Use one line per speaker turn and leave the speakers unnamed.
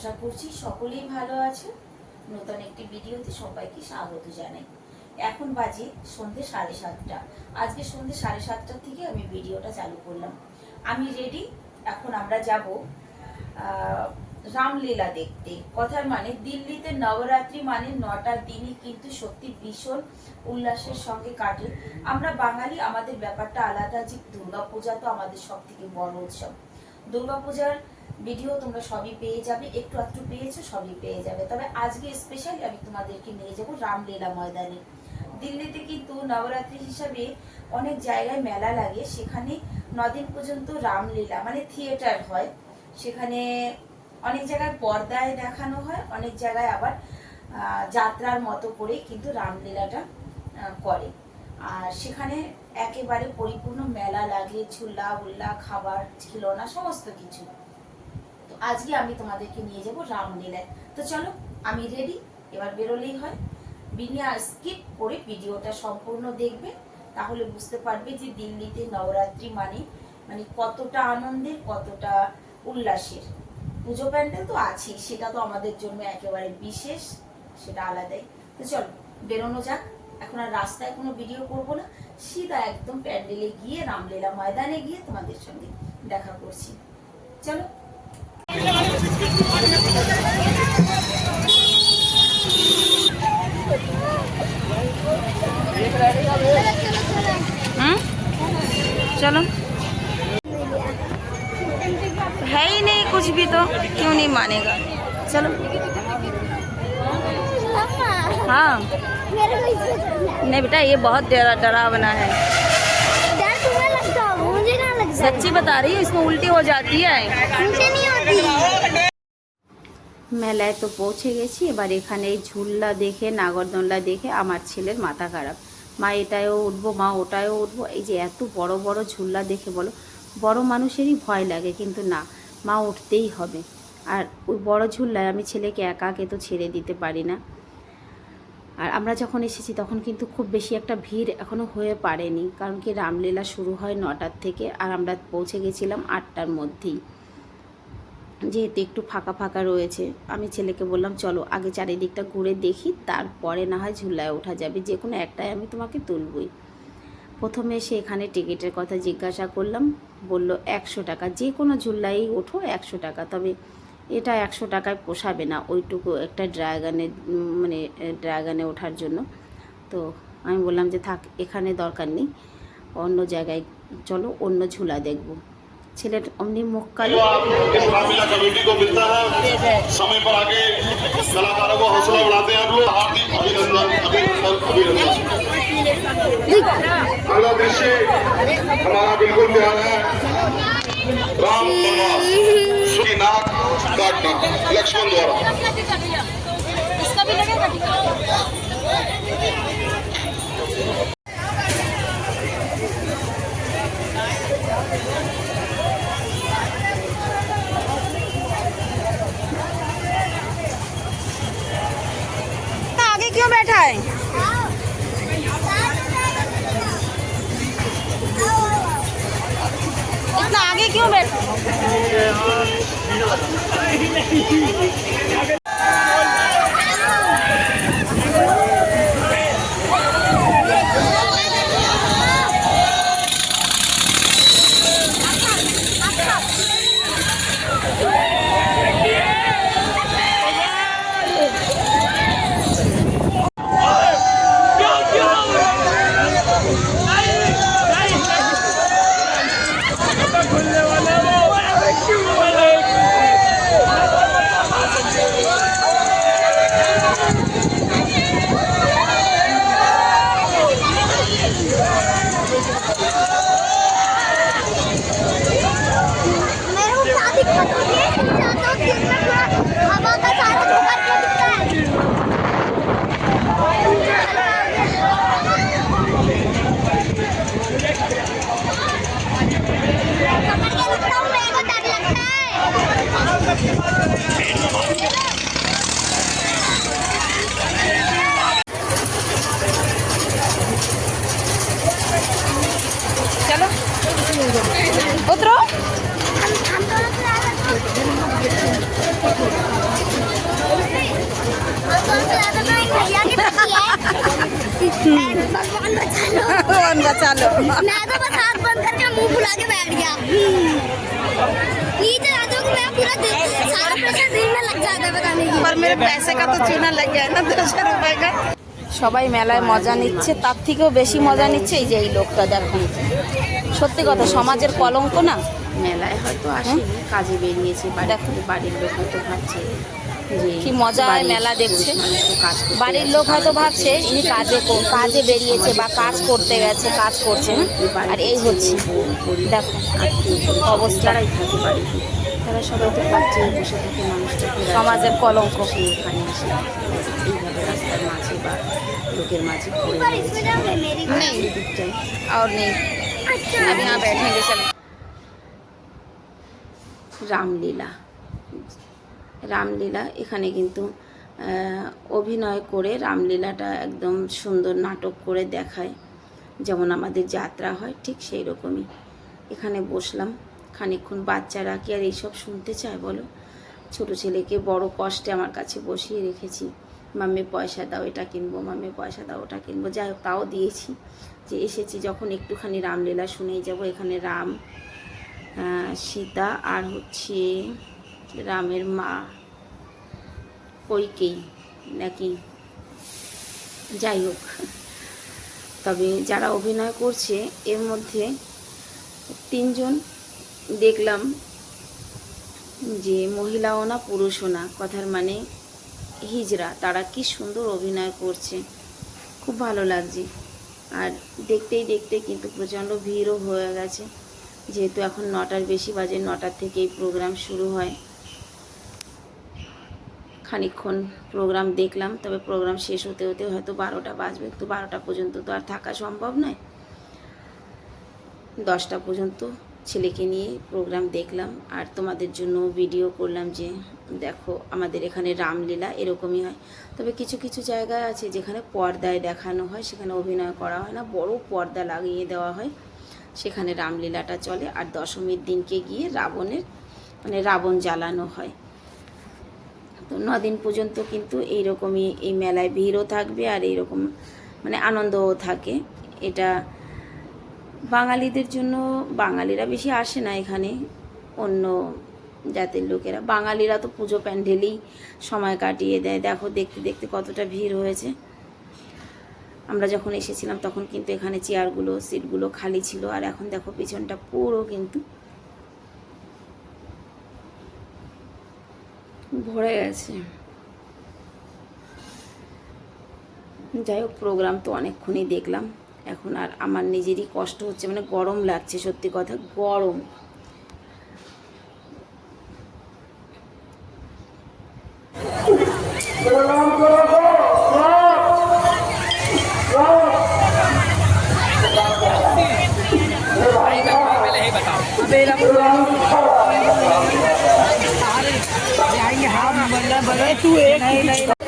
আশা করছি সকলেই ভালো আছে। নতুন একটি ভিডিওতে সবাইকে স্বাগত জানাই। এখন বাজে সন্ধে সাড়ে সাতটা। আজকে সন্ধে সাড়ে সাতটা থেকে আমি ভিডিওটা চালু করলাম। আমি রেডি এখন আমরা যাব রামলীলা দেখতে। কথার মানে দিল্লিতে নবরাত্রি মানে নটা দিনই কিন্তু সত্যি ভীষণ উল্লাসের সঙ্গে কাটে। আমরা বাঙালি, আমাদের ব্যাপারটা আলাদা। যে দুর্গাপূজা তো আমাদের সব থেকে বড় উৎসব। দুর্গাপূজার ভিডিও তোমরা সবই পেয়ে যাবে, একটু একটু পেয়েছ সবই পেয়ে যাবে। তবে আজকে স্পেশালি আমি তোমাদেরকে নিয়ে যাব রামলীলা ময়দানে। দিল্লিতে কিন্তু নবরাত্রি হিসাবে অনেক জায়গায় মেলা লাগে, সেখানে নদিন পর্যন্ত রামলীলা মানে থিয়েটার হয়। সেখানে অনেক জায়গায় পর্দায় দেখানো হয়, অনেক জায়গায় আবার যাত্রার মতো করে কিন্তু রামলীলাটা করে। আর সেখানে একেবারে পরিপূর্ণ মেলা লাগে, ঝুলা উল্লা, খাবার খিলনা সমস্ত কিছু। আজকে আমি তোমাদেরকে নিয়ে যাব রামলীলায় তো চলো, আমি রেডি এবার বেরোলেই হয়। বিনিয়া স্কিপ করে ভিডিওটা সম্পূর্ণ দেখবে, তাহলে বুঝতে পারবে যে দিল্লিতে নবরাত্রি মানে মানে কতটা আনন্দের, কতটা উল্লাসের। পুজো প্যান্ডেল তো আছেই, সেটা তো আমাদের জন্য একেবারে বিশেষ, সেটা আলাদাই। তো চলো, বেরোনো যাক। এখন আর রাস্তায় কোনো ভিডিও করব না। সিধা একদম প্যান্ডেলে গিয়ে রামলীলা ময়দানে গিয়ে তোমাদের সঙ্গে দেখা করছি। চলো चलो। है ही नहीं कुछ भी तो क्यों नहीं मानेगा? चलो। हाँ।
है।
नहीं बेटा, ये बहुत डरा है
डर मुझे है।
सच्ची बता रही है, इसमें उल्टी हो जाती है।
मुझे नहीं होती
মেলায় তো পৌঁছে গেছি। এবার এখানে এই ঝুল্লা দেখে, নাগরদোলনা দেখে আমার ছেলের মাথা খারাপ। মা, এটায়ও উঠবো, মা, ওটায়ও উঠবো। এই যে এত বড় বড় ঝুল্লা দেখে বলো, বড় মানুষেরই ভয় লাগে, কিন্তু না, মা উঠতেই হবে। আর ওই বড় ঝুল্লায় আমি ছেলেকে একাকে তো ছেড়ে দিতে পারি না। আর আমরা যখন এসেছি, তখন কিন্তু খুব বেশি একটা ভিড় এখনও হয়ে পারেনি। কারণ কি, রামলীলা শুরু হয় নটার থেকে, আর আমরা পৌঁছে গেছিলাম আটটার মধ্যেই। যেহেতু একটু ফাঁকা ফাঁকা রয়েছে, আমি ছেলেকে বললাম, চলো আগে চারিদিকটা ঘুরে দেখি, তারপরে না হয় ঝুলায় ওঠা যাবে। যে কোনো একটাই আমি তোমাকে তুলবই। প্রথমে সে এখানে টিকিটের কথা জিজ্ঞাসা করলাম, বলল, একশো টাকা, যে কোনো ঝুল্লাই ওঠো একশো টাকা, তবে এটা একশো টাকায় পোষাবে না, ওইটুকু একটা ড্রাগনে মানে ড্রাগনে ওঠার জন্য। তো আমি বললাম যে, থাক, এখানে দরকার নেই, অন্য জায়গায় চলো, অন্য ঝুলা দেখব। ছেলের অমনি মুখ কালো
इस रामलीला कमेटी को मिलता है
इतना आगे क्यों बैठा
चलो। उतरो।
भगवान बचा लो।
मैं तो बस हाथ बंद करके मुँह फुला के बैठ गया। नीचे आ जाओ पर
मेरे पैसे का तो चूना लग गया ना दो सौ रुपए का সবাই মেলায় মজা নিচ্ছে তার থেকেও বেশি মজা নিচ্ছে এই যে এই লোকটা দেখুন সত্যি কথা সমাজের কলঙ্ক না মেলায় হয়তো আসেনি কাজে বেরিয়েছে দেখুন বাড়ির লোক হয়তো ভাবছে যে
কি মজা হয়
বাড়ির
মেলা দেখছে।
পুরুষ মানুষ তো কাজ করতে
বাড়ির
গেছে,
লোক হয়তো
সারাদিন
ভাবছে ইনি কাজে কো- কাজে বেরিয়েছে বা কাজ করতে গেছে কাজ করছে হ্যাঁ? আর এই হচ্ছে দেখো অবস্থা
যারাই থাকে বাড়িতে তারা সবাই তো ভাবছে বসে থাকে মানুষটাকে
সমাজের কলঙ্ক।
সে এখানে আসে এইভাবে রাস্তার মাঝে বা লোকের মাঝে পড়ে
पर
রয়েছে।
इसमें जाओगे मेरी
এই দিকটায়
और नहीं
अच्छा
अभी यहाँ बैठेंगे चलो
রামলীলা রামলীলা এখানে কিন্তু আহ, অভিনয় করে রামলীলাটা একদম সুন্দর নাটক করে দেখায় যেমন আমাদের যাত্রা হয় ঠিক সেই রকমই এখানে বসলাম খানিকক্ষণ বাচ্চারা কি আর এইসব শুনতে চায় বলো? ছোট ছেলেকে বড় কষ্টে আমার কাছে বসিয়ে রেখেছি। মাম্মি, পয়সা দাও, এটা কিনবো। মাম্মি, পয়সা দাও, ওটা কিনবো। যাই হোক, তাও দিয়েছি। যে এসেছি যখন একটুখানি রামলীলা শুনেই যাব, এখানে রাম সীতা আর হচ্ছে রামের মা। কইকেই নাকি? যাই হোক। তবে যারা অভিনয় করছে, এর মধ্যে তিনজন দেখলাম যে মহিলাও না পুরুষও না, কথার মানে হিজড়া, তারা কি সুন্দর অভিনয় করছে। খুব ভালো লাগছে। আর দেখতেই দেখতে কিন্তু প্রচণ্ড ভিড়ও হয়ে গেছে। যেহেতু এখন নটার বেশি বাজে, নটার থেকেই প্রোগ্রাম শুরু হয়। খানিকক্ষণ প্রোগ্রাম দেখলাম, তবে প্রোগ্রাম শেষ হতে হতে হয়তো বারোটা বাজবে। তো বারোটা পর্যন্ত তো আর থাকা সম্ভব নয়। দশটা পর্যন্ত ছেলেকে নিয়ে প্রোগ্রাম দেখলাম আর তোমাদের জন্য ভিডিও করলাম যে, দেখো আমাদের এখানে রামলীলা এরকমই হয়। তবে কিছু কিছু জায়গা আছে যেখানে পর্দায় দেখানো হয়, সেখানে অভিনয় করা হয় না, বড় পর্দা লাগিয়ে দেওয়া হয়। সেখানে রামলীলাটা চলে আর দশমীর দিনকে গিয়ে রাবণের মানে রাবণ জ্বালানো হয়। তো দিন পর্যন্ত কিন্তু এইরকমই এই মেলায় ভিড়ও থাকবে আর এইরকম মানে আনন্দও থাকে। এটা বাঙালিদের জন্য বাঙালিরা বেশি আসে না এখানে, অন্য জাতের লোকেরা। বাঙালিরা তো পুজো প্যান্ডেলেই সময় কাটিয়ে দেয়। দেখো, দেখতে দেখতে কতটা ভিড় হয়েছে। আমরা যখন এসেছিলাম তখন কিন্তু এখানে চেয়ারগুলো, সিটগুলো খালি ছিল। আর এখন দেখো, পিছনটা পুরো কিন্তু ভরে গেছে। যাই হোক প্রোগ্রাম তো অনেকক্ষণই দেখলাম। এখন আর আমার নিজেরই কষ্ট হচ্ছে মানে গরম লাগছে সত্যি কথা গরম। तू